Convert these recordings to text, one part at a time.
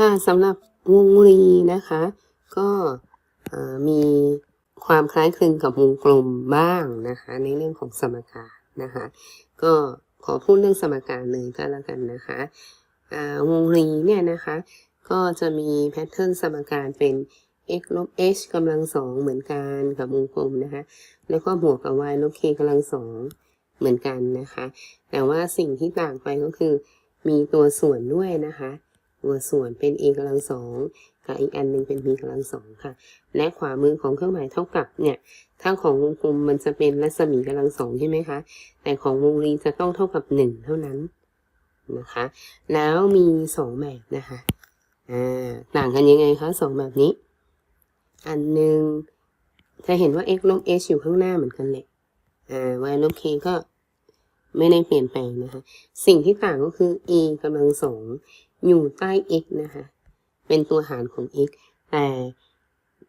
ค่ะสำหรับวงรีนะคะ ก็มีความคล้ายคลึงกับวงกลมบ้างนะคะ ในเรื่องของสมการนะคะ ก็ขอพูดเรื่องสมการเลยก็แล้วกันนะคะวงรีเนี่ยนะคะ ก็จะมีแพทเทิร์นสมการเป็น x ลบ h กำลังสองเหมือนกันกับวงกลมนะคะ แล้วก็บวกกับ y ลบ k กำลังสองเหมือนกันนะคะ แต่ว่าสิ่งที่ต่างไปก็คือมีตัวส่วนด้วยนะคะ ตัวส่วนเป็น a กำลังสองกับอีกอันหนึ่งเป็น b กำลังสองค่ะ และขวามือของเครื่องหมายเท่ากับเนี่ยถ้าของวงกลมมันจะเป็นรัศมีกำลังสองใช่ไหมคะแต่ของวงรีจะต้องเท่ากับหนึ่งเท่านั้นนะคะ แล้วมีสองแบบนะคะอ่าต่างกันยังไงคะสองแบบนี้ อันหนึ่งจะเห็นว่า x ลบ h อยู่ข้างหน้าเหมือนกันเลยอ่า y ลบ k ก็ไม่ได้เปลี่ยนแปลงนะคะ สิ่งที่ต่างก็คือ a กำลังสอง อยู่ใต้ x นะคะ เป็นตัวหารของ x แต่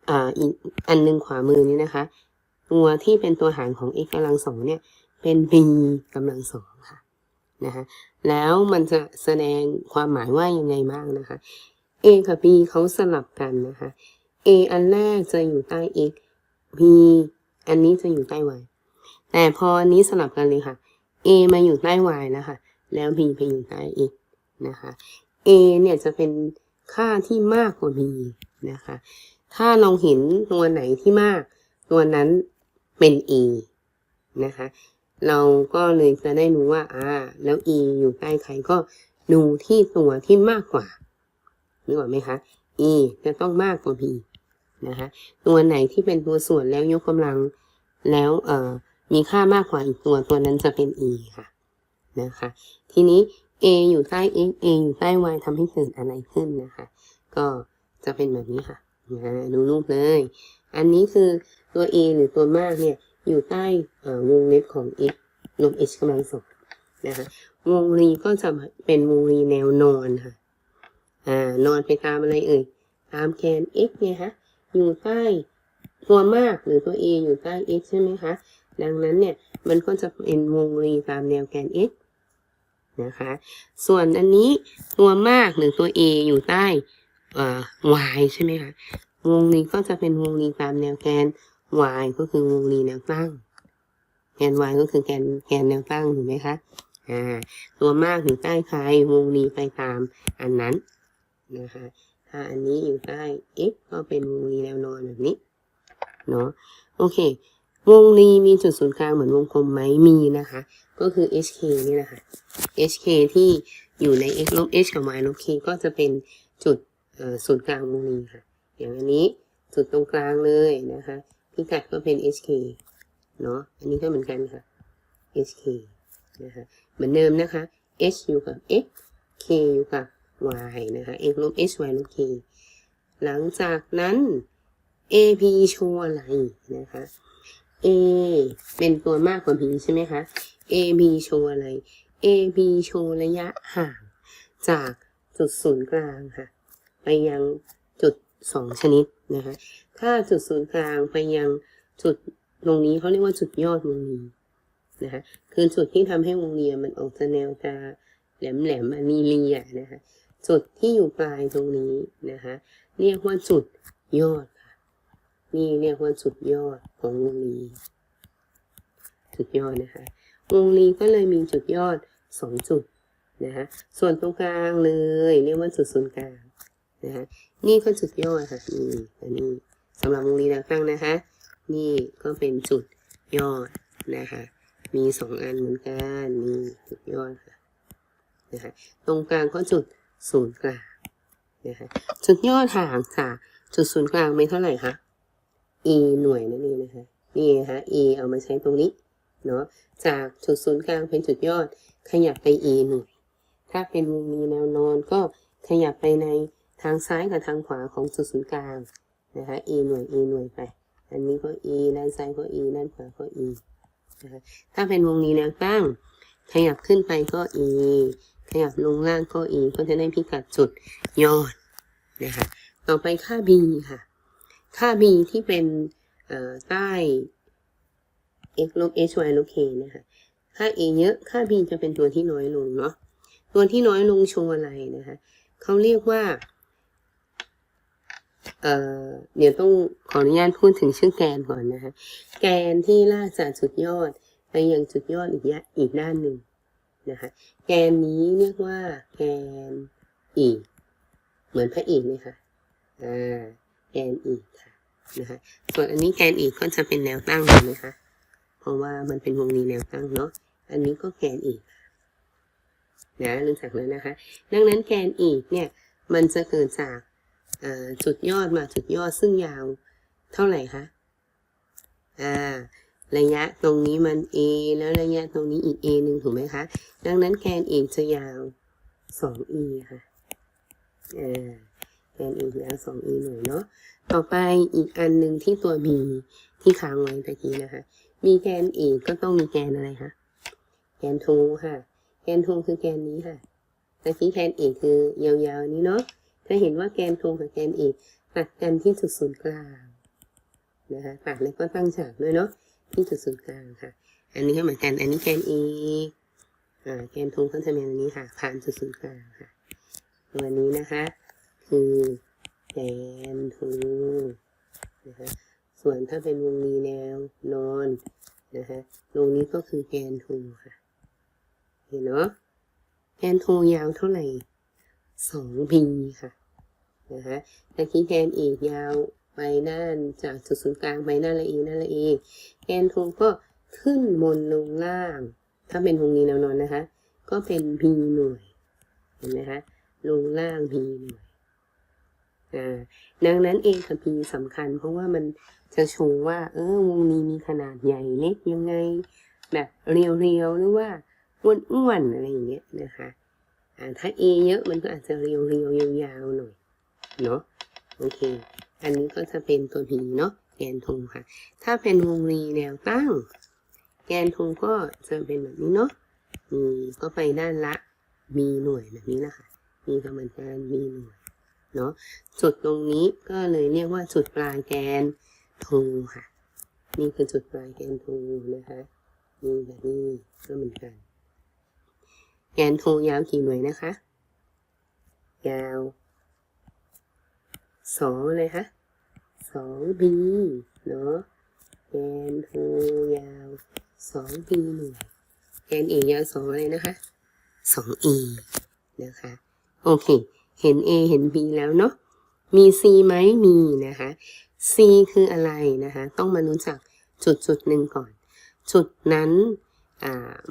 อ่าอีกอันหนึงขวามือนี้นะคะ ตัวที่เป็นตัวหารของ x กำลังสองเนี่ย เป็น b กำลังสองค่ะนะคะแล้วมันจะแสดงความหมายว่ายังไงบ้างนะคะ a กับ b เขาสลับกันนะคะ a อันแรกจะอยู่ใต้ x b อันนี้จะอยู่ใต้ y แต่พออันนี้สลับกันเลยค่ะ a มาอยู่ใต้ y แล้วค่ะแล้ว b ไปอยู่ใต้ x นะคะ a เนี่ยจะเป็นค่าที่มากกว่า b นะคะ ถ้าเราเห็นตัวไหนที่มาก ตัวนั้นเป็น a นะคะ เราก็เลยจะได้รู้ว่าอ่าแล้ว e อยู่ใต้ใครก็ดูที่ตัวที่มากกว่านึกออกไหมคะ e จะต้องมากกว่า b นะคะ ตัวไหนที่เป็นตัวส่วนแล้วยกกำลังแล้วเอ่อมีค่ามากกว่าอีกตัวตัวนั้นจะเป็น e ค่ะนะคะ ทีนี้ a อยู่ใต้ x a อยู่ใต้ y ทำให้เกิดอะไรขึ้นนะคะ ก็จะเป็นแบบนี้ค่ะนะดูรูปเลย อันนี้คือตัว a หรือตัวมากเนี่ย อยู่ใต้อ่อวงเล็บของ x ลบ h กำลังสองนะคะ วงรีก็จะเป็นวงรีแนวนอนค่ะ อ่า นอนไปตามอะไรเอ่ย ตามแกน x ไงคะอยู่ใต้ตัวมากหรือตัว a อยู่ใต้ x ใช่ไหมคะ ดังนั้นเนี่ย มันก็จะเป็นวงรีตามแนวแกน x นะคะ ส่วนอันนี้ตัวมากหรือตัว a อยู่ใต้เอ่อ y ใช่ไหมคะ วงรีก็จะเป็นวงรีตามแนวแกน y ก็คือวงรีแนวตั้ง แกน y ก็คือแกนแกนแนวตั้งถูกไหมคะ อ่า ตัวมากอยู่ใต้ใคร วงรีไปตามอันนั้นนะคะ ถ้าอันนี้อยู่ใต้ x ก็เป็นวงรีแนวนอนแบบนี้ เนาะ โอเค วงรีมีจุดศูนย์กลางเหมือนวงกลมไหมมีนะคะ ก็คือ hk นี่แหละค่ะ hk ที่อยู่ใน x ลบ h กับ y ลบ k ก็จะเป็นจุดศูนย์กลางวงรีค่ะ อย่างอันนี้จุดตรงกลางเลยนะคะ พิกัดก็เป็น hk เนาะอันนี้ก็เหมือนกันค่ะ hk นะคะ เหมือนเดิมนะคะ h อยู่กับ x k อยู่กับ y นะคะ x ลบ h y ลบ k หลังจากนั้น ap โชว์อะไรนะคะ a เป็นตัวมากกว่า b ใช่ไหมคะ ab โชว์อะไร ab โชว์ระยะห่าง จากจุดศูนย์กลางค่ะ ไปยังจุดสองชนิดนะคะ ถ้าจุดศูนย์กลางไปยังจุดตรงนี้เขาเรียกว่าจุดยอดวงรีนะคะคือจุดที่ทำให้วงเรียมันออกจะแนวจะแหลมแหลมๆอันนี้เรียนะคะ จุดที่อยู่ปลายตรงนี้นะคะ เรียกว่าจุดยอดค่ะ นี่เรียกว่าจุดยอดของวงรีจุดยอดนะคะ วงรีก็เลยมีจุดยอดสองจุดนะคะส่วนตรงกลางเลยเรียกว่าจุดศูนย์กลางนะคะนี่ก็จุดยอดค่ะนี่อันนี้สำหรับวงรีแนวตั้งนะคะ นี่ก็เป็นจุดยอดนะคะมีสองอันเหมือนกันนี่จุดยอดค่ะนะคะตรงกลางก็จุดศูนย์กลางนะคะจุดยอดห่างจากจุดศูนย์กลางไม่เท่าไหร่คะ e หน่วยนั่นเองนะคะนี่นะคะ e เอามาใช้ตรงนี้ เนาะจากจุดศูนย์กลางเป็นจุดยอด ขยับไป e หน่วยถ้าเป็นวงรีแนวนอนก็ขยับไปในทางซ้ายกับทางขวาของจุดศูนย์กลางนะคะ e หน่วย e หน่วยไป อันนี้ก็ e ด้านซ้ายก็ e ด้านขวาก็ e นะคะถ้าเป็นวงรีแนวตั้ง ขยับขึ้นไปก็ e ขยับลงล่างก็ e ก็จะได้พิกัดจุดยอดนะคะต่อไปค่า b ค่ะ ค่า b ที่เป็นใต้ x ลบ h y ลบ k นะคะค่า a เยอะ ค่า b จะเป็นตัวที่น้อยลงเนาะ ตัวที่น้อยลงโชว์อะไรนะคะ เขาเรียกว่า เอ่อ เดี๋ยวต้องขออนุญาตพูดถึงชื่อแกนก่อนนะคะ แกนที่ลากจากจุดยอดไปยังจุดยอดอีกยะอีกด้านหนึ่งนะคะ แกนนี้เรียกว่า แกนอีกเหมือนพระเอกเลยค่ะ อ่า แกนอีกค่ะ นะคะ ส่วนอันนี้แกนอีกก็จะเป็นแนวตั้งเห็นไหมคะ ราะว่ามันเป็นวงรีแนวตั้งเนาะ อันนี้ก็แกนอีกนะรู้จักแล้วนะคะ ดังนั้นแกนอีกเนี่ย มันจะเกิดจากจุดยอดมาจุดยอดซึ่งยาวเท่าไหร่คะอ่าระยะตรงนี้มัน a แล้วระยะตรงนี้อีก a หนึ่งถูกไหมคะ ดังนั้นแกน a จะยาว 2e ค่ะอ่าแกน a ยาว 2e หน่อยเนาะ ต่อไปอีกอันหนึ่งที่ตัว b ที่ค้างไว้ตะกี้นะคะ มีแกน a ก็ต้องมีแกนอะไรคะแกนโทค่ะ แกนโทคือแกนนี้ค่ะตะกี้แกน a คือยาวๆนี้เนาะถ้าเห็นว่าแกนโทกับแกน a ตัดกันที่จุดศูนย์กลางนะคะตัดแล้วก็ตั้งฉากด้วยเนาะที่จุดศูนย์กลางค่ะ อันนี้ก็เหมือนกัน อันนี้แกน a อ่าแกนโทก็จะเป็นอันนี้ค่ะ ผ่านจุดศูนย์กลางค่ะตัวนี้นะคะ คือแกนโทนะคะ ส่วนถ้าเป็นวงรีแนวนอนนะคะตรงนี้ก็คือแกนโทค่ะ เห็นเนาะแกนโทยาวเท่าไหร่สองพีค่ะนะคะตะกี้แกนอีกยาวไปด้านจากจุดศูนย์กลางไปด้านละเองด้านละเองแกนโทก็ขึ้นบนลงล่าง ถ้าเป็นวงนี้แนวนอนนะคะ ก็เป็น p หน่วยเห็นไหมคะลงล่าง p หน่วย ดังนั้น a กับ p สำคัญ เพราะว่ามันจะโชว์ว่า เออวงนี้มีขนาดใหญ่เล็กยังไง แบบเรียวๆหรือว่าอ้วนๆอะไรอย่างเงี้ยนะคะถ้า a เยอะมันก็อาจจะเรียวๆยาวๆหน่อยเนาะโอเค อันนี้ก็จะเป็นตัว p เนาะแกนธงค่ะ ถ้าเป็นวงรีแนวตั้ง แกนธงก็จะเป็นแบบนี้เนาะมีก็ไปด้านละ มีหน่วยแบบนี้นะคะ มีกำลังการมีหน่วย เนาะจุดตรงนี้ก็เลยเรียกว่าจุดปลายแกนธงค่ะ นี่คือจุดปลายแกนธงนะคะนี่แบบนี้ก็เหมือนกัน แกนธงยาวกี่หน่วยนะคะ ยาวสองเลยคะสองบีเนาะแกนโทยาวสองบีหน่วยแกนเอยาวสองอะไรนะคะสองเอนะคะ โอเค เห็น A เห็น B แล้วเนาะ มี C ไหมมีนะคะ C คืออะไรนะคะ ต้องมารู้จักจุดจุดหนึ่งก่อน จุดนั้น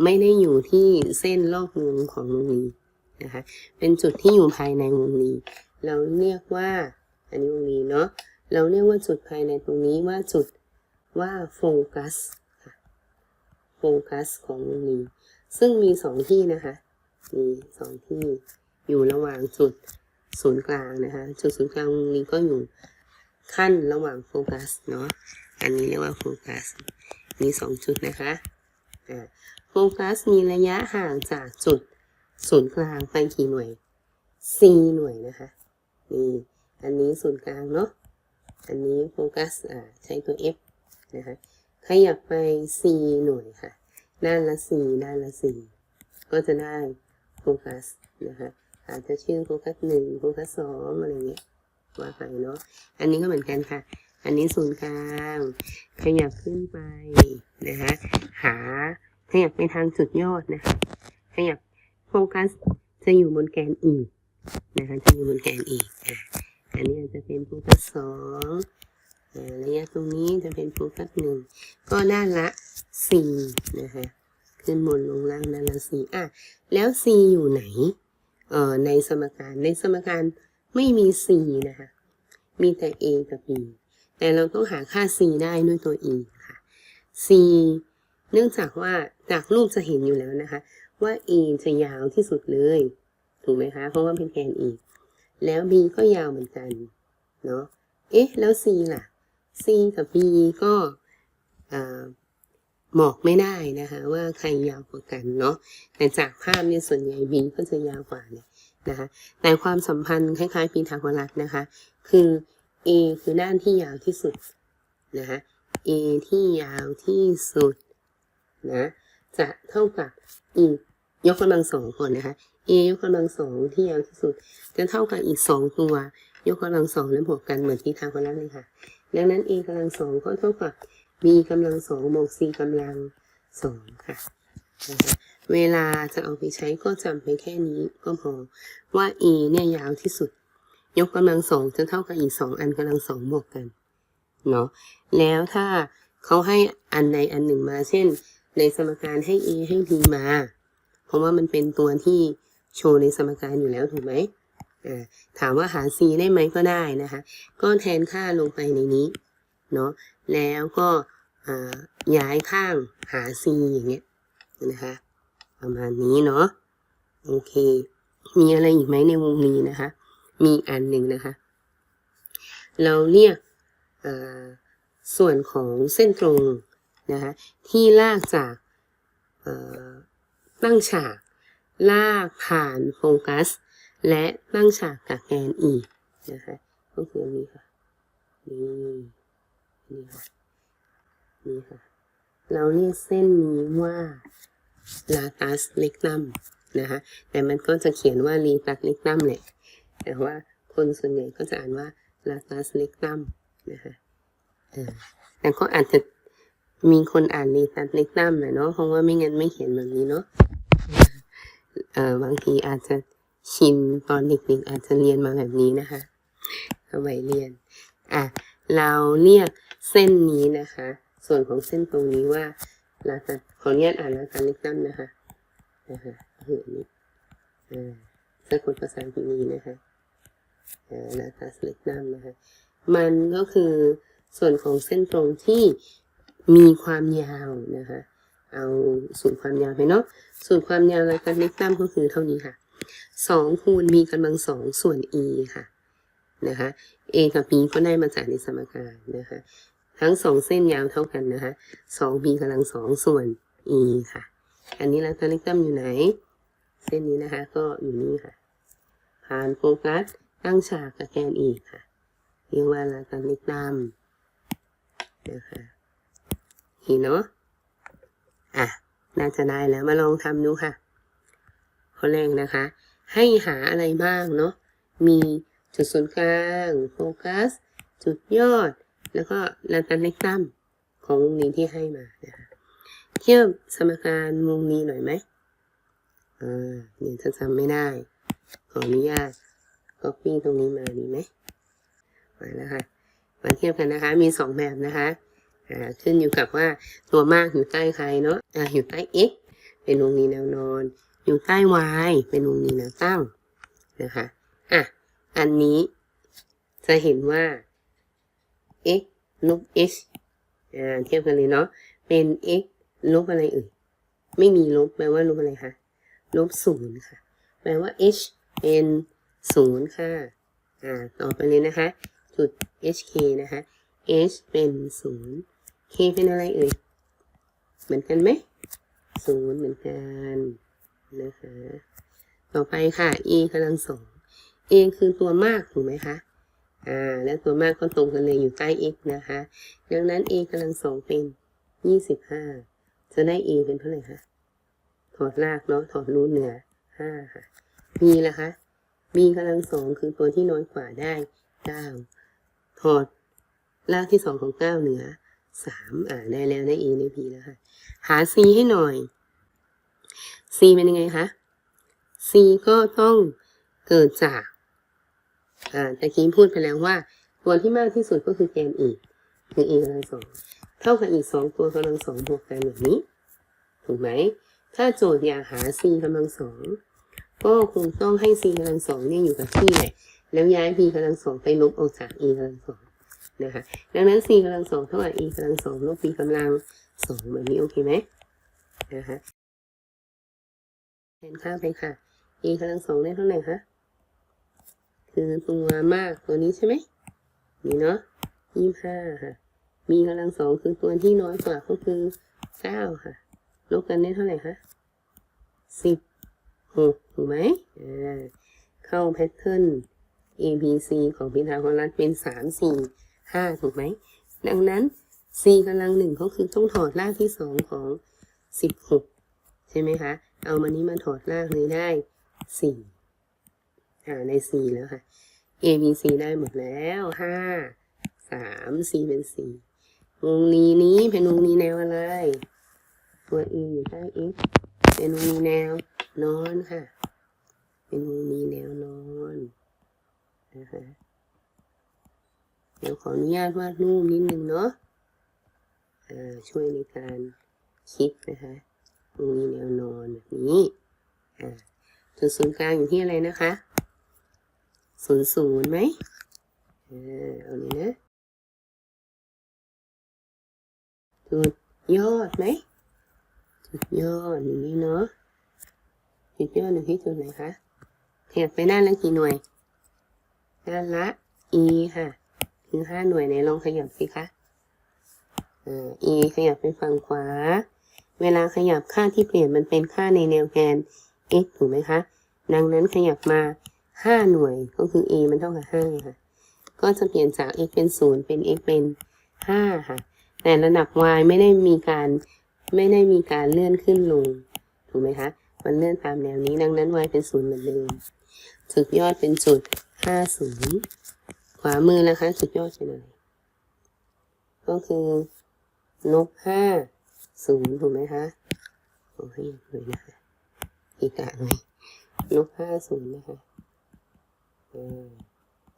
ไม่ได้อยู่ที่เส้นรอบวงของวงรีนะคะ เป็นจุดที่อยู่ภายในวงรีเราเรียกว่า อันนี้วงรีเนาะ เราเรียกว่าจุดภายในตรงนี้ว่าจุดว่าโฟกัสค่ะโฟกัสของวงรีซึ่งมีสองที่นะคะ มีสองที่ อยู่ระหว่างจุดศูนย์กลางนะคะ จุดศูนย์กลางวงรีก็อยู่ขั้นระหว่างโฟกัสเนาะ อันนี้เรียกว่าโฟกัส มีสองจุดนะคะโฟกัสมีระยะห่างจากจุดศูนย์กลางไปกี่หน่วย c หน่วยนะคะ นี่ อันนี้ศูนย์กลางเนาะ อันนี้โฟกัสอ่าใช้ตัว f นะคะ ขยับไป c หน่วยค่ะ ด้านละ c ด้านละ c ก็จะได้โฟกัสนะคะ อาจจะชื่อโฟกัสหนึ่งโฟกัสสองอะไรเงี้ยว่าไปเนาะอันนี้ก็เหมือนกันค่ะ อันนี้ศูนย์กลางขยับขึ้นไปนะคะหาขยับไปทางจุดยอดนะคะขยับโฟกัสจะอยู่บนแกนอีกนะคะจะอยู่บนแกนอีกอันนี้อาจจะเป็นโฟกัสสองระยะตรงนี้จะเป็นโฟกัสหนึ่งก็ด้านละสี่นะคะขึ้นบนลงล่างด้านละสี่อะแล้ว c อยู่ไหน ในสมการในสมการไม่มี c นะคะ มีแต่ a กับ b แต่เราต้องหาค่า c ได้ด้วยตัว e ค่ะ c เนื่องจากว่าจากรูปจะเห็นอยู่แล้วนะคะ ว่า a จะยาวที่สุดเลย ถูกไหมคะ เพราะว่าเป็นแกน e แล้ว b ก็ยาวเหมือนกันเนาะเอ๊ะ แล้ว c ล่ะ c กับ b ก็อ่า บอกไม่ได้นะคะ ว่าใครยาวกว่ากันเนาะแต่จากภาพเนี่ยส่วนใหญ่ b ก็จะยาวกว่าเนี่ยนะคะแต่ความสัมพันธ์คล้ายๆปีทาโกรัสนะคะ คือ a คือด้านที่ยาวที่สุดนะคะ a ที่ยาวที่สุดนะจะเท่ากับ อีกยกกำลังสองก่อนนะคะ a ยกกำลังสองที่ยาวที่สุด จะเท่ากับอีกสองตัวยกกำลังสองแล้วบวกกันเหมือนที่ทางคนนั้นเลยค่ะ ดังนั้น a กำลังสองก็เท่ากับ b กำลังสองบวก c กำลังสองค่ะนะคะเวลาจะเอาไปใช้ก็จำไปแค่นี้ก็พอว่า a เนี่ยยาวที่สุด ยกกำลังสองจะเท่ากับอีกสองอันกำลังสองบวกกันเนาะแล้วถ้าเขาให้อันใดอันหนึ่งมา เช่น ในสมการให้ a ให้ b มา เพราะว่ามันเป็นตัวที่โชว์ในสมการอยู่แล้วถูกไหมอ่าถามว่าหา c ได้ไหมก็ได้นะคะ ก็แทนค่าลงไปในนี้เนาะ แล้วก็ย้ายข้างหา c อย่างเงี้ยนะคะ ประมาณนี้เนาะโอเค มีอะไรอีกไหมในวงนี้นะคะ มีอันหนึ่งนะคะ เราเรียกอ่าส่วนของเส้นตรงนะคะที่ลากจากตั้งฉาก ลากผ่านโฟกัส และตั้งฉากกับแกนอีกนะคะก็คืออันนี้ค่ะนี่ นี่ค่ะ นี่ค่ะ เราเรียกเส้นนี้ว่าลาตัสเล็กตัมนะคะ แต่มันก็จะเขียนว่าลีตัสเล็กตัมแหละ แต่ว่าคนส่วนใหญ่ก็จะอ่านว่าลาตัสเล็กตัมนะคะแต่ก็อาจจะมีคนอ่านลีตัสเล็กตัมแหละเนาะ เพราะว่าไม่งั้นไม่เขียนแบบนี้เนาะเออบางทีอาจจะชินตอนเด็กๆอาจจะเรียนมาแบบนี้นะคะเอาไว้เรียน อะ เราเรียกเส้นนี้นะคะ ส่วนของเส้นตรงนี้ว่าลาตัสขออนุญาตอ่านลาตัสเล็กตัมนะคะนะคะคืออันนี้อ่าสะกดภาษาอังกฤษนี้นะคะอ่าลาตัสเล็กตัมนะคะ มันก็คือส่วนของเส้นตรงที่มีความยาวนะคะ เอาสูตรความยาวไปเนาะสูตรความยาวลาตัสเล็กตัมก็คือเท่านี้ค่ะสองคูณ b กำลังสองส่วน e ค่ะ นะคะ a กับ b ก็ได้มาจากในสมการนะคะ ทั้งสองเส้นยาวเท่ากันนะคะสอง b กำลังสองส่วน e ค่ะ อันนี้ลาตัสเล็กตั้มอยู่ไหน เส้นนี้นะคะก็อยู่นี่ค่ะ ผ่านโฟกัสตั้งฉากกับแกน e ค่ะเรียกว่าลาตัสเล็กตั้มนะคะเห็นเนาะอะน่าจะได้แล้วมาลองทำดูค่ะข้อแรกนะคะ ให้หาอะไรบ้างเนาะมี จุดศูนย์กลางโฟกัส จุดยอด แล้วก็ลาตันเล็กตั้มของวงนี้ที่ให้มานะคะเทียบสมการวงนี้หน่อยไหมอ่าเนี่ยถ้าจำไม่ได้ ขออนุญาต copy ตรงนี้มาดีไหมมาแล้วค่ะมาเทียบกันนะคะ มีสองแบบนะคะอ่าขึ้นอยู่กับว่าตัวมากอยู่ใต้ใครเนาะอ่าอยู่ใต้ x เป็นวงนี้แนวนอน อยู่ใต้ y เป็นวงนี้แนวตั้งนะคะอะ อันนี้ จะเห็นว่า x ลบ h อ่าเทียบกันเลยเนาะ เป็น x ลบอะไรเอ่ย ไม่มีลบแปลว่าลบอะไรคะ ลบศูนย์ค่ะ แปลว่า h เป็นศูนย์ค่ะ อ่า ต่อไปเลยนะคะ จุด hk นะคะ h เป็นศูนย์ k เป็นอะไรเอ่ย เหมือนกันไหมศูนย์เหมือนกันนะคะ ต่อไปค่ะ e กำลังสอง a คือตัวมากถูกไหมคะ อ่า แล้วตัวมากก็ตรงกันเลยอยู่ใต้ x นะคะ ดังนั้น a กำลังสองเป็นยี่สิบห้าจะได้ a เป็นเท่าไหร่คะ ถอดรากเนาะ ถอดรูทเหนือห้าค่ะ b ล่ะคะ b กำลังสองคือตัวที่น้อยกว่าได้เก้าถอดรากที่สองของเก้าเหนือสามอ่า ได้แล้วได้ a ได้ b แล้วค่ะ หา c ให้หน่อย c เป็นยังไงคะ c ก็ต้องเกิดจาก อ่าตะกี้พูดไปแล้วว่า ตัวที่มากที่สุดก็คือแกน e คือ e กำลังสองเท่ากับอีกสองตัวกำลังสองบวกกันแบบนี้ ถูกไหม ถ้าโจทย์อยากหา c กำลังสองก็คงต้องให้ c กำลังสองเนี่ยอยู่กับที่แหละแล้วย้าย p กำลังสองไปลบออกจาก e กำลังสองนะคะ ดังนั้น c กำลังสองเท่ากับ e กำลังสองลบ p กำลังสองแบบนี้โอเคไหมนะคะแทนค่าไปค่ะ e กำลังสองได้เท่าไหร่คะ คือตัวมากตัวนี้ใช่ไหมนี่เนาะยี่ห้าค่ะ มีกำลังสองคือตัวที่น้อยกว่าก็คือเก้าค่ะ ลบกันได้เท่าไหร่คะสิบหกถูกไหมอ่าเข้าแพทเทิร์น A B C ของพิธาโกรัสเป็นสามสี่ห้าถูกไหม ดังนั้น C กำลังหนึ่งก็คือต้องถอดรากที่สองของสิบหกใช่ไหมคะ เอามานี้มาถอดรากเลยได้สี่ อ่าได้สี่แล้วค่ะ a b c ได้หมดแล้วห้าสาม c เป็นสี่วงรีนี้เป็นวงรีแนวอะไร ตัว e อยู่ใต้ x เป็นวงรีแนวนอนค่ะ เป็นวงรีแนวนอนนะคะเดี๋ยวขออนุญาตวาดรูปนิดนึงเนาะอ่าช่วยในการคิดนะคะวงรีแนวนอนแบบนี้อ่าจุดศูนย์กลางอยู่ที่อะไรนะคะ ศูนย์ศูนย์ไหมอ่าเอาเลยนะจุดยอดไหมจุดยอดอย่างนี้เนาะจุดยอดอยู่ที่จุดไหนคะขยับไปด้านละกี่หน่วยด้านละ e ค่ะถึงห้าหน่วยไหนลองขยับสิคะอ่า e ขยับไปฝั่งขวา เวลาขยับค่าที่เปลี่ยนมันเป็นค่าในแนวแกน x ถูกไหมคะ ดังนั้นขยับมา ห้าหน่วย ก็คือ e มันเท่ากับห้าค่ะ ก็จะเปลี่ยนจาก x เป็นศูนย์เป็น x เป็นห้าค่ะ แต่ระดับ y ไม่ได้มีการไม่ได้มีการเลื่อนขึ้นลง ถูกไหมคะ มันเลื่อนตามแนวนี้ ดังนั้น y เป็นศูนย์เหมือนเดิม จุดยอดเป็นจุดห้าศูนย์ขวามือนะคะ จุดยอดเป็นอะไรก็คือนกห้าศูนย์ถูกไหมคะขอให้เลยนะคะอีกอะเลยนกห้าศูนย์นะคะ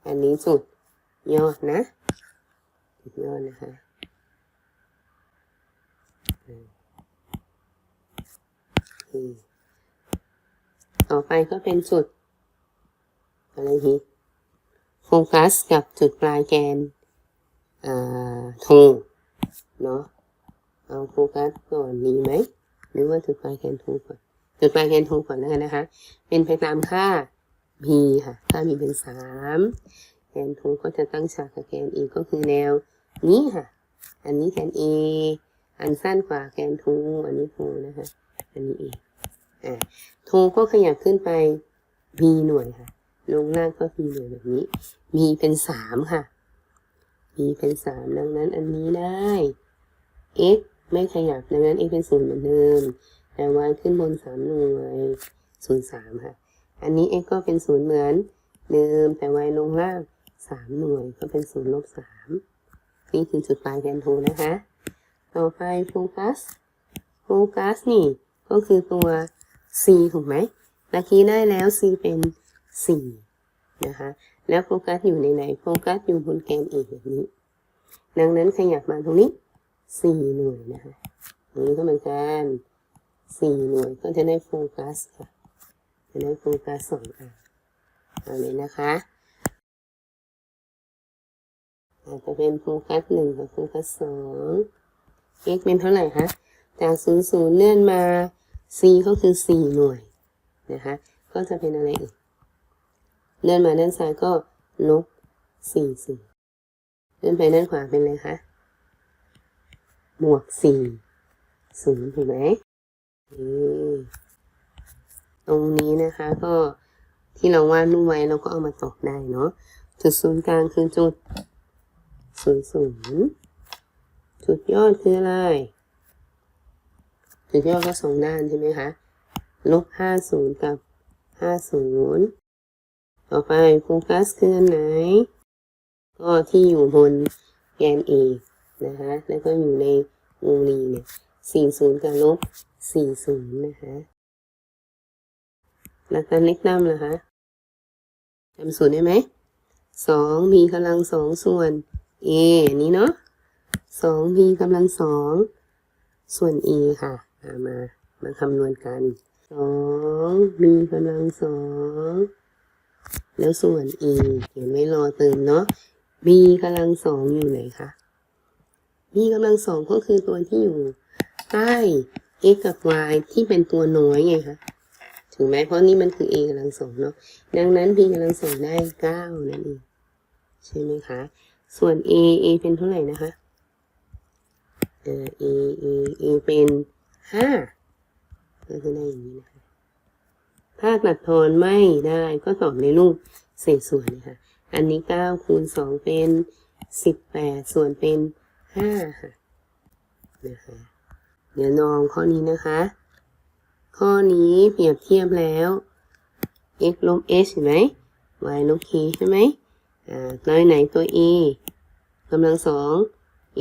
อันนี้จุดยอดนะจุดยอดนะคะต่อไปก็เป็นจุดอะไรทีโฟกัสกับจุดปลายแกนอ่าโทเนาะเอาโฟกัสก่อนดีไหมหรือว่าจุดปลายแกนโทก่อนจุดปลายแกนโทก่อนแล้วกันนะคะ เป็นไปตามค่า b ค่ะค่า b เป็นสามแกนโทก็จะตั้งฉากกับแกน e ก็คือแนวนี้ค่ะ อันนี้แกน a อันสั้นกว่าแกนโทอันนี้โทนะคะ อันนี้ a อ่าโทก็ขยับขึ้นไป b หน่วยค่ะ ลงล่างก็ b หน่วยแบบนี้ b เป็นสามค่ะ b เป็นสามดังนั้นอันนี้ได้ x ไม่ขยับดังนั้น x เป็นศูนย์เหมือนเดิมแต่ y ขึ้นบนสามหน่วยศูนย์สามค่ะ อันนี้ x ก็เป็นศูนย์เหมือนเดิมแต่ y ลงล่างสามหน่วยก็เป็นศูนย์ลบสามนี่คือจุดปลายแกนโทนะคะ ต่อไปโฟกัส โฟกัสนี่ก็คือตัว c ถูกไหมเมื่อกี้ได้แล้ว c เป็นสี่นะคะ แล้วโฟกัสอยู่ในไหน โฟกัสอยู่บนแกน e แบบนี้ ดังนั้นขยับมาตรงนี้สี่หน่วยนะคะตรงนี้ก็เหมือนกันสี่หน่วยก็จะได้โฟกัสค่ะ จะได้โฟกัสสองอันเอาเลยนะคะอาจจะเป็นโฟกัสหนึ่งกับโฟกัสสอง x เป็นเท่าไหร่คะ จากศูนย์ศูนย์เลื่อนมา c ก็คือสี่หน่วยนะคะ ก็จะเป็นอะไรอีก เลื่อนมาด้านซ้ายก็ลบสี่สี่เลื่อนไปด้านขวาเป็นอะไรคะบวกสี่ศูนย์ถูกไหมนี่ ตรงนี้นะคะก็ที่เราวาดรูปไว้เราก็เอามาตอบได้เนาะจุดศูนย์กลางคือจุดศูนย์ศูนย์จุดยอดคืออะไร จุดยอดก็สองด้านใช่ไหมคะลบห้าศูนย์กับห้าศูนย์ต่อไปโฟกัสคืออันไหน ก็ที่อยู่บนแกน A นะคะ แล้วก็อยู่ในวงรีเนี่ยสี่ศูนย์กับลบสี่ศูนย์นะคะ หลักการเล็กน้ำนะคะจำสูตรได้ไหมสอง b กำลังสองส่วน a อันนี้เนาะสอง b กำลังสองส่วน e ค่ะอ่ามา มาคำนวณกันสอง b กำลังสองแล้วส่วน e เขียนไม่รอเติมเนาะ b กำลังสองอยู่ไหนคะ b กำลังสองก็คือตัวที่อยู่ใต้ x กับ y ที่เป็นตัวน้อยไงคะ ถูกไหมเพราะนี่มันคือ a กำลังสองเนาะดังนั้น b กำลังสองได้เก้านั่นเองใช่ไหมคะส่วน a a เป็นเท่าไหร่นะคะเอ่อ a a a เป็นห้าก็จะได้อย่างนี้นะคะ ถ้าตัดทอนไม่ได้ก็ตอบในรูปเศษส่วนนะคะอันนี้เก้าคูณสองเป็นสิบแปดส่วนเป็นห้าค่ะนะคะเดี๋ยวลองข้อนี้นะคะ ข้อนี้เปรียบเทียบแล้ว x ลบ h เห็นไหม y ลบ k ใช่ไหมอ่าน้อยไหนตัว e กำลังสอง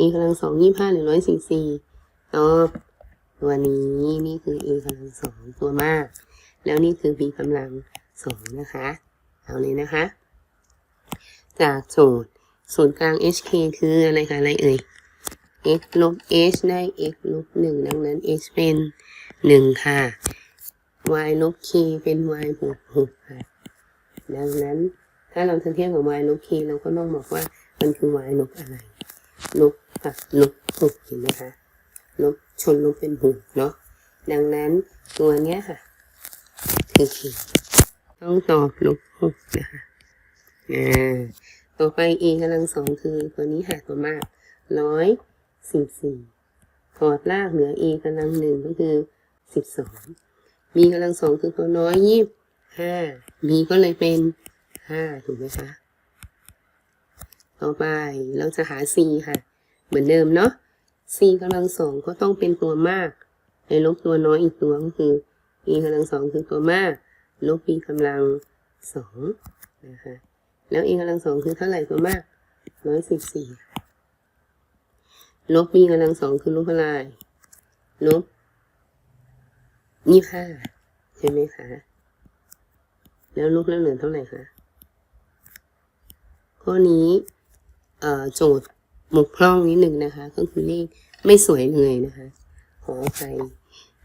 e กำลังสองยี่ห้าหรือร้อยสี่สี่ตอบตัวนี้นี่คือ e กำลังสองตัวมาก แล้วนี่คือ b กำลังสองนะคะ เอาเลยนะคะ จากโจทย์ศูนย์กลาง hk คืออะไรคะอะไรเอ่ย x ลบ h ได้ x ลบหนึ่งดังนั้น h เป็น หนึ่งค่ะ y ลบ k เป็น y บวกหกค่ะ ดังนั้นถ้าเราจะเทียบกับ y ลบ k เราก็ต้องบอกว่ามันคือ y ลบอะไร ลบกับลบหกเห็นไหมคะ ลบชนลบเป็นหกเนาะ ดังนั้นตัวเนี้ยค่ะ คือ k ต้องตอบลบหกนะคะอ่าต่อไป a กำลังสองคือตัวนี้ค่ะตัวมากร้อยสี่สี่ถอดรากเหลือ a กำลังหนึ่งก็คือ สิบสอง b กำลังสองคือตัวน้อยยี่สิบห้า b ก็เลยเป็นห้าถูกไหมคะ ต่อไปเราจะหา c ค่ะ เหมือนเดิมเนาะ c กำลังสองก็ต้องเป็นตัวมากในลบตัวน้อยอีกตัวก็คือ e กำลังสองคือตัวมาก ลบ b กำลังสองนะคะแล้ว e กำลังสองคือเท่าไหร่ตัวมากร้อยสิบสี่ลบ b กำลังสองคือลบอะไรลบ ยี่ห้าใช่ไหมคะ แล้วลบแล้วเหลือเท่าไหร่คะข้อนี้โจทย์หมกพร่องนิดหนึ่งนะคะ ก็คือเลขไม่สวยเลยนะคะ ขออภัย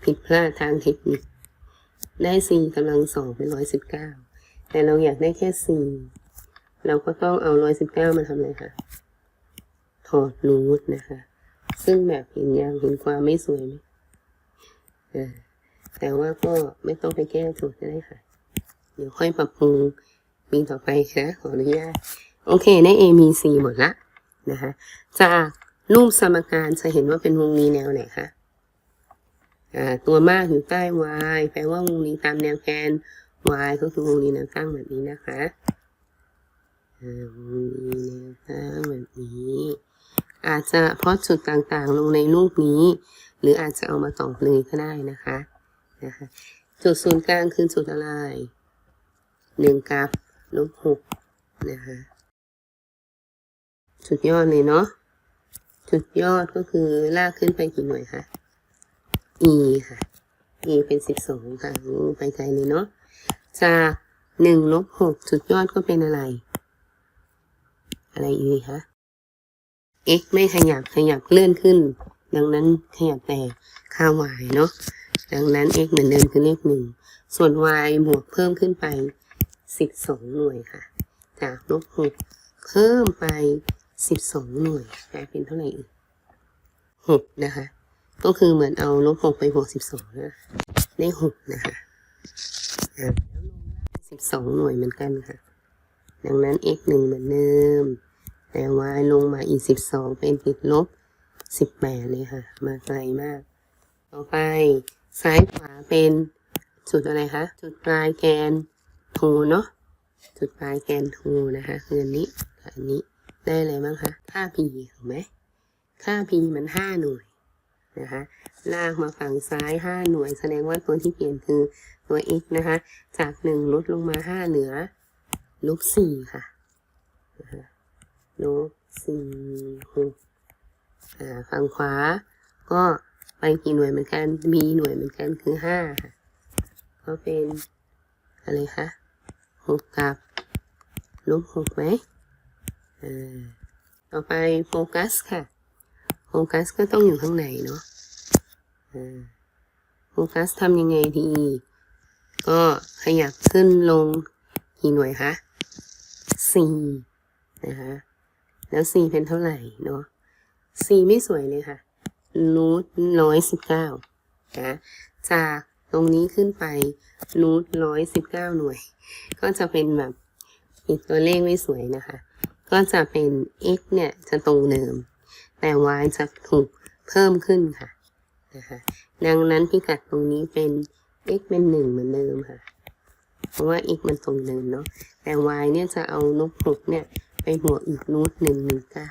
ผิดพลาดทางเทคนิค ได้ c กำลังสองเป็นร้อยสิบเก้าแต่เราอยากได้แค่ c เราก็ต้องเอาร้อยสิบเก้ามาทำอะไรคะถอดรูทนะคะ ซึ่งแบบเห็นยังเห็นความไม่สวยไหมอ่า แต่ว่าก็ไม่ต้องไปแก้โจทย์ก็ได้ค่ะ เดี๋ยวค่อยปรับปรุงปีต่อไปนะขออนุญาต โอเคได้ A มี C หมดละนะคะ จากรูปสมการจะเห็นว่าเป็นวงรีแนวไหนคะตัวมากอยู่ใต้ y แปลว่าวงรีตามแนวแกน y ก็คือวงรีแนวตั้งแบบนี้นะคะวงรีแนวตั้งแบบนี้ อาจจะเพราะจุดต่างๆลงในรูปนี้ หรืออาจจะเอามาต่อเลยก็ได้นะคะ นะคะจุดศูนย์กลางคือจุดอะไรหนึ่งกับลบหกนะคะจุดยอดเลยเนาะจุดยอดก็คือลากขึ้นไปกี่หน่วยคะ e ค่ะ e เป็นสิบสองค่ะไปไกลเลยเนาะจากหนึ่งลบหกจุดยอดก็เป็นอะไร อะไรอีกคะ x ไม่ขยับขยับเลื่อนขึ้น ดังนั้นขยับแต่ค่า y เนาะ ดังนั้น x เหมือนเดิมคือเลขหนึ่ง ส่วน y บวกเพิ่มขึ้นไป 12 หน่วยค่ะ จากลบ6เพิ่มไป 12 หน่วยกลายเป็นเท่าไหร่อีก6นะคะ ก็คือเหมือนเอาลบ6ไปบวก12นะได้6นะคะอ่าแล้วลงล่าง12หน่วยเหมือนกันค่ะ ดังนั้น x 1เหมือนเดิม แต่ y ลงมาอีก12เป็นติดลบ18เลยค่ะ มาไกลมาก ต่อไป ซ้ายขวาเป็นจุดอะไรคะ จุดปลายแกนโทเนาะ จุดปลายแกนโทนะคะคืออันนี้ อันนี้ได้อะไรบ้างคะ ค่า p ถูกไหม ค่า p มันห้าหน่วยนะคะ ลากมาฝั่งซ้ายห้าหน่วย แสดงว่าตัวที่เปลี่ยนคือตัว x นะคะ จากหนึ่งลดลงมาห้าเหลือลบสี่ค่ะลบสี่หกฝั่งขวาก็ ไปกี่หน่วยเหมือนกัน b หน่วยเหมือนกันคือห้าค่ะก็เป็นอะไรคะหกกับลบหกไหมอ่าต่อไปโฟกัสค่ะ โฟกัสก็ต้องอยู่ข้างในเนาะอ่าโฟกัสทำยังไงดี ก็ขยับขึ้นลงกี่หน่วยคะสี่นะคะ แล้วสี่เป็นเท่าไหร่เนาะสี่ไม่สวยเลยค่ะ รูทร้อยสิบเก้านะจากตรงนี้ขึ้นไปรูทร้อยสิบเก้าหน่วย ก็จะเป็นแบบอีกตัวเลขไม่สวยนะคะ ก็จะเป็น x เนี่ยจะตรงเดิม แต่ y จะถูกเพิ่มขึ้นค่ะนะคะดังนั้นพิกัดตรงนี้เป็น x เป็นหนึ่งเหมือนเดิมค่ะ เพราะว่า x มันตรงเดิมเนาะ แต่ y เนี่ยจะเอาลบหกเนี่ยไปบวกอีกรูทหนึ่งหนึ่งเก้า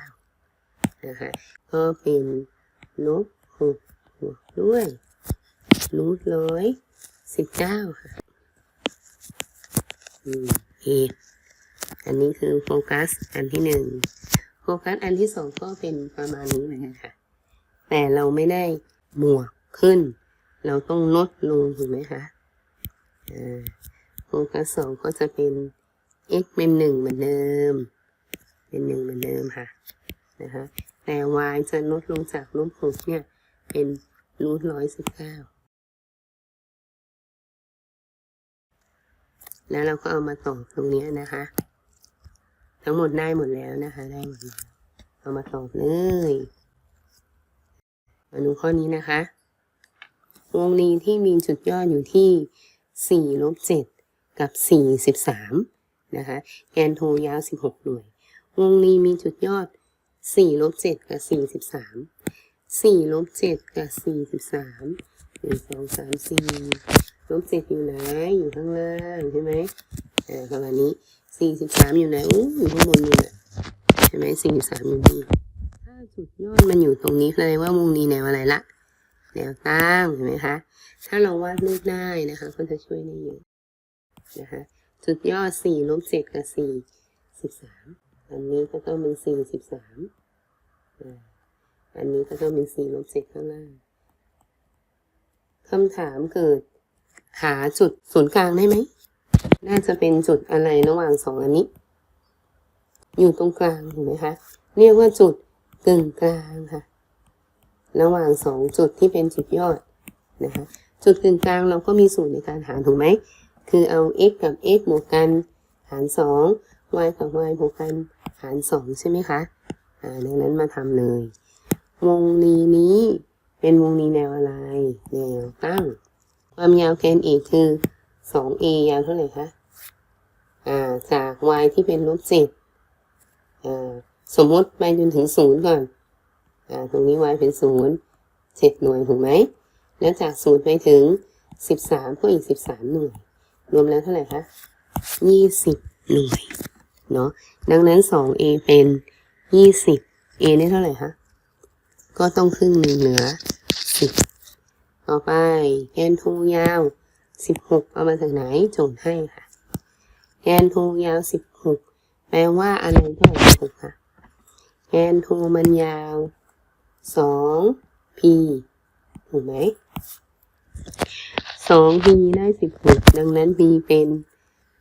นะคะ ก็เป็น ลบหกบวกด้วยรูทร้อยสิบเก้าค่ะอืมเออันนี้คือโฟกัสอันที่หนึ่งโฟกัสอันที่สองก็เป็นประมาณนี้เหมือนกันค่ะ แต่เราไม่ได้บวกขึ้น เราต้องลดลงถูกไหมคะโฟกัสสองก็จะเป็น x เป็นหนึ่งเหมือนเดิม เป็นหนึ่งเหมือนเดิมค่ะนะคะ แต่ y จะลดลงจากลบหกเนี่ย เป็นรูทร้อยสิบเก้าแล้วเราก็เอามาตอบตรงนี้นะคะ ทั้งหมดได้หมดแล้วนะคะ ได้หมดแล้วเอามาตอบเลยมาดูข้อนี้นะคะ วงรีที่มีจุดยอดอยู่ที่ 4 ลบ 7 กับ 43 นะคะ แกนโทยาว 16 หน่วย วงรีมีจุดยอด 4ลบ7กับ43 4ลบ7กับ43 1 2 3 4ลบ7อยู่ไหนอยู่ข้างล่างใช่ไหมอ่าประมาณนี้43อยู่ไหนอู้อยู่ข้างบนนี่แหละใช่ไหม43อยู่นี่ถ้าจุดยอดมันอยู่ตรงนี้แสดงว่าวงนี้แนวอะไรละแนวตั้งเห็นไหมคะ ถ้าเราวาดรูปได้นะคะ ก็จะช่วยได้เยอะนะคะจุดยอดสี่ลบเจ็ดกับสี่สิบสาม อันนี้ก็ต้องเป็นสี่สิบสามอันนี้ก็ต้องเป็นสี่ลบเจ็ดข้างล่างคำถามเกิด หาจุดศูนย์กลางได้ไหม น่าจะเป็นจุดอะไรระหว่างสองอันนี้ อยู่ตรงกลางถูกไหมคะ เรียกว่าจุดกึ่งกลางค่ะ ระหว่างสองจุดที่เป็นจุดยอดนะคะ จุดกึ่งกลางเราก็มีสูตรในการหาถูกไหม คือเอา x กับ x บวกกัน หารสอง y กับ y บวกกันหารสองใช่ไหมคะอ่าดังนั้นมาทำเลย วงรีนี้เป็นวงรีแนวอะไร แนวตั้ง ความยาวแกน a คือ 2a ยาวเท่าไหร่คะอ่าจาก y ที่เป็นลบเจ็ดอ่าสมมติไปจนถึงศูนย์ก่อนอ่าตรงนี้ y เป็นศูนย์เจ็ดหน่วยถูกไหม แล้วจากศูนย์ไปถึงสิบสามก็อีกสิบสามหน่วย รวมแล้วเท่าไหร่คะยี่สิบหน่วย เนาะดังนั้นสอง a เป็นยี่สิบ a ได้เท่าไหร่คะก็ต้องครึ่งหนึ่งเหลือสิบต่อไปแกนทูยาวสิบหกเอามาจากไหนโจทย์ให้ค่ะแกนทูยาวสิบหกแปลว่าอะไรเท่าไหร่สิบหกคะแกนโทมันยาวสอง p ถูกไหมสอง p ได้สิบหกดังนั้น p เป็น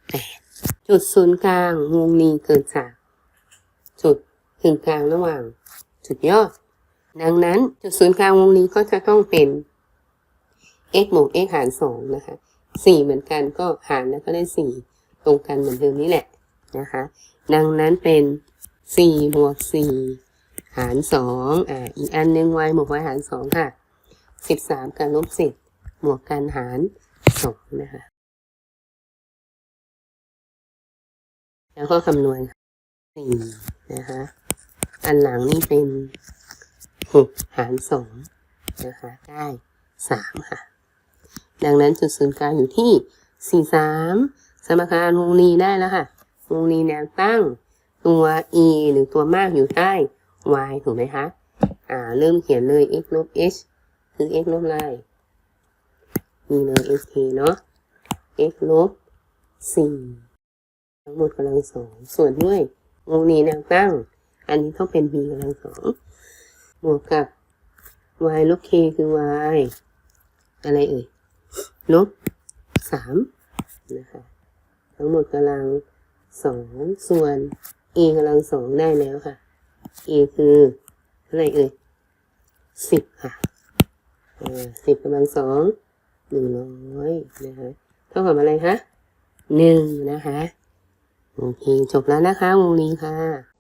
แปด จุดศูนย์กลางวงนี้เกิดจากจุดถึงกลางระหว่าง จุดยอด ดังนั้นจุดศูนย์กลางวงนี้ก็จะต้องเป็น x บวก x หารสองนะคะสี่เหมือนกันก็หารแล้วก็ได้สี่ตรงกันเหมือนเดิมนี่แหละนะคะ ดังนั้นเป็นสี่บวกสี่หารสองอ่าอีกอันหนึ่ง y บวก y หารสองค่ะสิบสามกับลบสิบบวกกันหารสองนะคะ แล้วก็คำนวณสี่นะคะ อันหลังนี่เป็นหกหารสองนะคะ ได้สามค่ะ ดังนั้นจุดศูนย์กลางอยู่ที่สี่สามสมการวงรีได้แล้วค่ะ วงรีแนวตั้งตัว e หรือตัวมากอยู่ใต้ y ถูกไหมคะ อ่า เริ่มเขียนเลย x ลบ h คือ x ลบอะไรนี่เลย sk เนาะ x ลบสี่ ทั้งหมดกำลังสองส่วนด้วยวงนี้แนวตั้ง อันนี้ต้องเป็น b กำลังสองบวกกับ y ลบ k คือ y อะไรเอ่ยลบสามนะคะทั้งหมดกำลังสองส่วน a กำลังสองได้แล้วค่ะ a คือเท่าไหร่เอ่ยสิบค่ะสิบกำลังสองหนึ่งร้อยนะคะเท่ากับอะไรคะหนึ่งนะคะ โอเค จบแล้วนะคะวงนี้ค่ะ